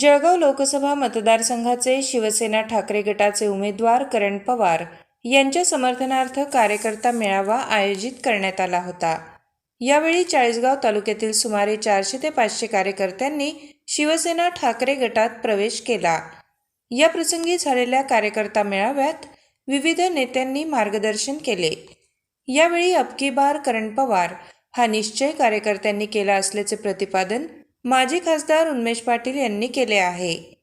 जळगाव लोकसभा मतदारसंघाचे शिवसेना ठाकरे गटाचे उमेदवार करण पवार यांच्या समर्थनार्थ कार्यकर्ता मेळावा आयोजित करण्यात आला होता. यावेळी चाळीसगाव तालुक्यातील सुमारे चारशे ते पाचशे कार्यकर्त्यांनी शिवसेना ठाकरे गटात प्रवेश केला. या प्रसंगी झालेल्या कार्यकर्ता मेळाव्यात विविध नेत्यांनी मार्गदर्शन केले. यावेळी अबकी बार करण पवार हा निश्चय कार्यकर्त्यांनी केला असल्याचे प्रतिपादन माजी खासदार उन्मेश पाटील यांनी केले आहे.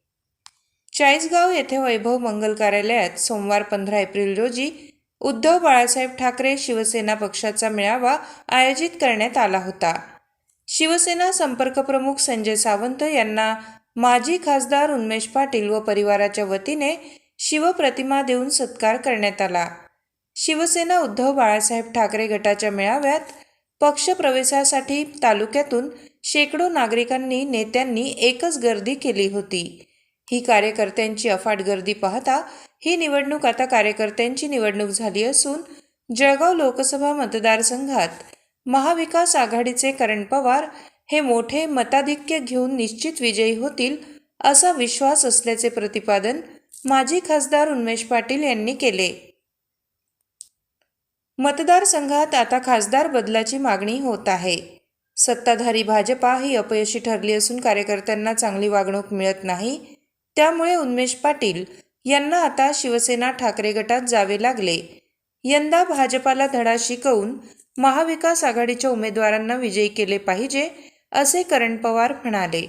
चाळीसगाव येथे वैभव मंगल कार्यालयात सोमवार पंधरा एप्रिल रोजी उद्धव बाळासाहेब ठाकरे शिवसेना पक्षाचा मेळावा आयोजित करण्यात आला होता. शिवसेना संपर्क प्रमुख संजय सावंत यांना माजी खासदार उन्मेश पाटील व परिवाराच्या वतीने शिवप्रतिमा देऊन सत्कार करण्यात आला. शिवसेना उद्धव बाळासाहेब ठाकरे गटाच्या मेळाव्यात पक्षप्रवेशासाठी तालुक्यातून शेकडो नागरिकांनी नेत्यांनी एकच गर्दी केली होती. ही कार्यकर्त्यांची अफाट गर्दी पाहता ही निवडणूक आता कार्यकर्त्यांची निवडणूक झाली असून जळगाव लोकसभा मतदारसंघात महाविकास आघाडीचे करण पवार हे मोठे मताधिक्य घेऊन निश्चित विजयी होतील असा विश्वास असल्याचे प्रतिपादन माजी खासदार उन्मेष पाटील यांनी केले. मतदारसंघात आता खासदार बदलाची मागणी होत आहे. सत्ताधारी भाजपा ही अपयशी ठरली असून कार्यकर्त्यांना चांगली वागणूक मिळत नाही. त्यामुळे उन्मेष पाटील यांना आता शिवसेना ठाकरे गटात जावे लागले. यंदा भाजपाला धडा शिकवून महाविकास आघाडीच्या उमेदवारांना विजयी केले पाहिजे असे करण पवार म्हणाले.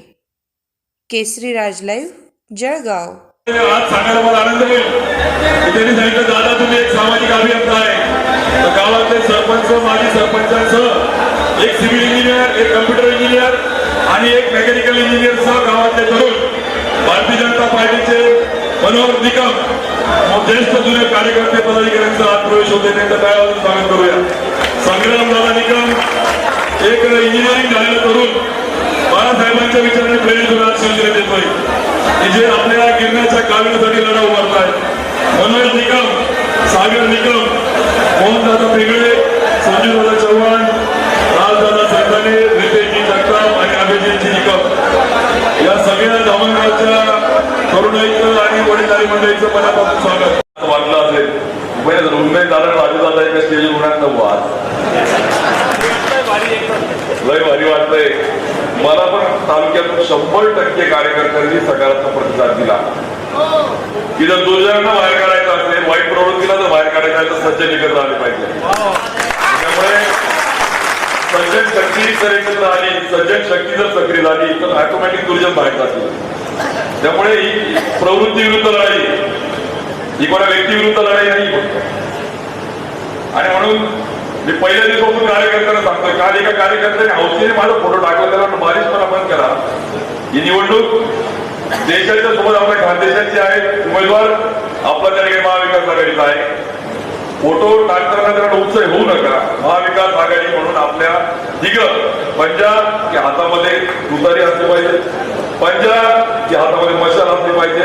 केसरी राज लाईव्ह जळगाव. आज सांगायला मला आनंद होईल त्यांनी सांगितलं दादा तुम्ही एक सामाजिक अभियंता आहे. तर गावातले सरपंच माजी सरपंचांसह एक सिव्हिल इंजिनियर एक कम्प्युटर इंजिनियर आणि एक मेकॅनिकल इंजिनियरसह गावातले तरुण भारतीय जनता पार्टीचे मनोहर निकम ज्येष्ठ जुने कार्यकर्ते पदाधिकाऱ्यांचा आज प्रवेश होते त्यांचं काय अजून स्वागत करूया? संग्राम दादा निकम एक इंजिनिअरिंग झालेलं तरुण बाळासाहेबांच्या विचाराने प्रेरित होणार आज शिवसेनेत येतोय. की जे आपल्या गिरण्याच्या आणि मंडळीचं मनापासून स्वागत. वाटलं असेल. पहिले उमेद दादा राजूदादा एका स्टेज उन्हात वाद लय भारी वाटतंय. मला पण तालुक्यात शंभर टक्के कार्यकर्त्यांनी सकारात्मक प्रतिसाद दिला. की जर दुर्जनांना बाहेर काढायचं असेल वाईट प्रवृत्तीला जर बाहेर काढायचं असेल सज्ज निकट आले पाहिजे. त्यामुळे सज्जन शक्ती जर एकत्र आली सज्जन शक्ती जर सक्रिय झाली तर ऑटोमॅटिक दुर्जन बाहेर जातील. त्यामुळे ही प्रवृत्ती विरुद्ध लढाई. ही कोणा व्यक्ती विरुद्ध लढाई नाही आणि म्हणून मी पहिल्या दिवसापासून कार्यकर्त्यांना सांगतोय काल एका कार्यकर्त्याने हौसेने माझा फोटो टाकला त्याला बारीश पण आपण करा ही निवडणूक देशाच्या सोबत आपल्या खानदेशाची आहे उमेदवार आपला त्या ठिकाणी महाविकास आघाडीचा आहे. फोटो टाकताना त्याला उत्सव होऊ नका. महाविकास आघाडी म्हणून आपल्या दिग पंजाब की हातामध्ये तुतारी असली पाहिजे. पंजाब की हातामध्ये मशाल असली पाहिजे.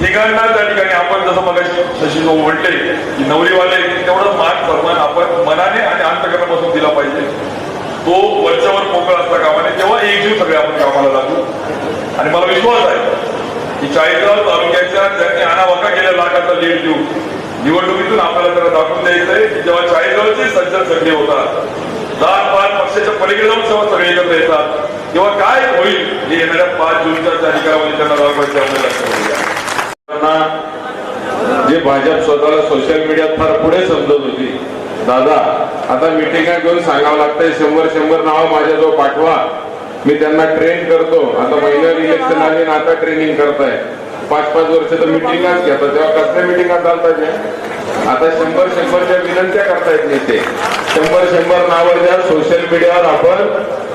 ठिकाणना त्या ठिकाणी आपण जसं मग शशी भाऊ म्हटले की नवरीवाले तेवढं मान सन्मान आपण मनाने आणि अंतकरणापासून दिला पाहिजे. तो वरच्यावर पोकळ असता कामाने तेव्हा एकजीव सगळे आपण कामाला लागू. आणि मला विश्वास आहे की चाळीसगाव तालुक्याच्या ज्यांनी आणावाका केल्या लाखाचा लीड देऊ निवडणुकीतून आपल्याला त्याला दाखवून द्यायचंय की जेव्हा चाळीसगावचे सज्जन सगळे होतात दहा पाच पक्षाच्या पलीकडे जाऊन जेव्हा सगळे एकत्र येतात. किंवा काय होईल हे येणाऱ्या पाच जूनच्या तारखेमध्ये त्यांना त्यांना जे भाजप स्वतःला सोशल मीडियात फार पुढे समजत होती. दादा आता मिटिंगा घेऊन सांगावं लागतंय शंभर शंभर नाव माझ्याजवळ पाठवा. मी त्यांना ट्रेन करतो. आता महिन्यावर इलेक्शन आले ना आता ट्रेनिंग करताय. पाच पाच वर्ष तर मिटिंगाच घेतात तेव्हा कसल्या मिटिंगा चालतात आता शंभर शंभरच्या विनंत्या करतायत नेते. शंभर शंभर नावं द्या सोशल मीडियावर आपण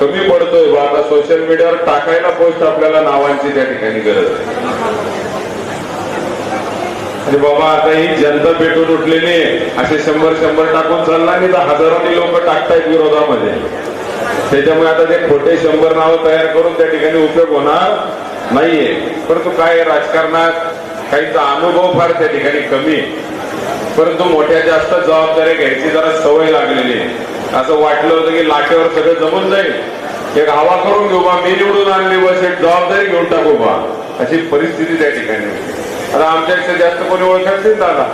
कमी पडतोय बा. आता सोशल मीडियावर टाकायला पोस्ट आपल्याला नावांची त्या ठिकाणी गरज आहे. आणि बाबा आता ही जनता पेटून उठलेली असे शंभर शंभर टाकून चालला आणि तर हजारोनी लोक टाकतायत विरोधामध्ये. त्याच्यामुळे आता ते खोटे शंभर नावं तयार करून त्या ठिकाणी उपयोग होणार नाहीये. परंतु काय राजकारणात काहीचा अनुभव फार त्या ठिकाणी कमी परंतु मोठ्या जास्त जबाबदाऱ्या घ्यायची जरा सवय लागलेली आहे. असं वाटलं होतं की लाटेवर सगळं जमून जाईल. एक हवा करून घेऊ बा मी निवडून आणली बस एक जबाबदारी घेऊन टाकू बा. अशी परिस्थिती त्या ठिकाणी होती. आता आमच्यापेक्षा जास्त कोणी ओळखत नाही दादा.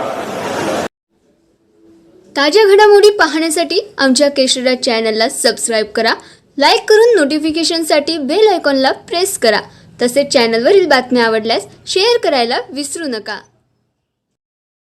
ताज्या घडामोडी पाहण्यासाठी आमच्या केशरा चॅनलला सबस्क्राईब करा लाईक करून नोटिफिकेशनसाठी बेल आयकॉनला प्रेस करा. तसेच चॅनलवरील बातम्या आवडल्यास शेअर करायला विसरू नका.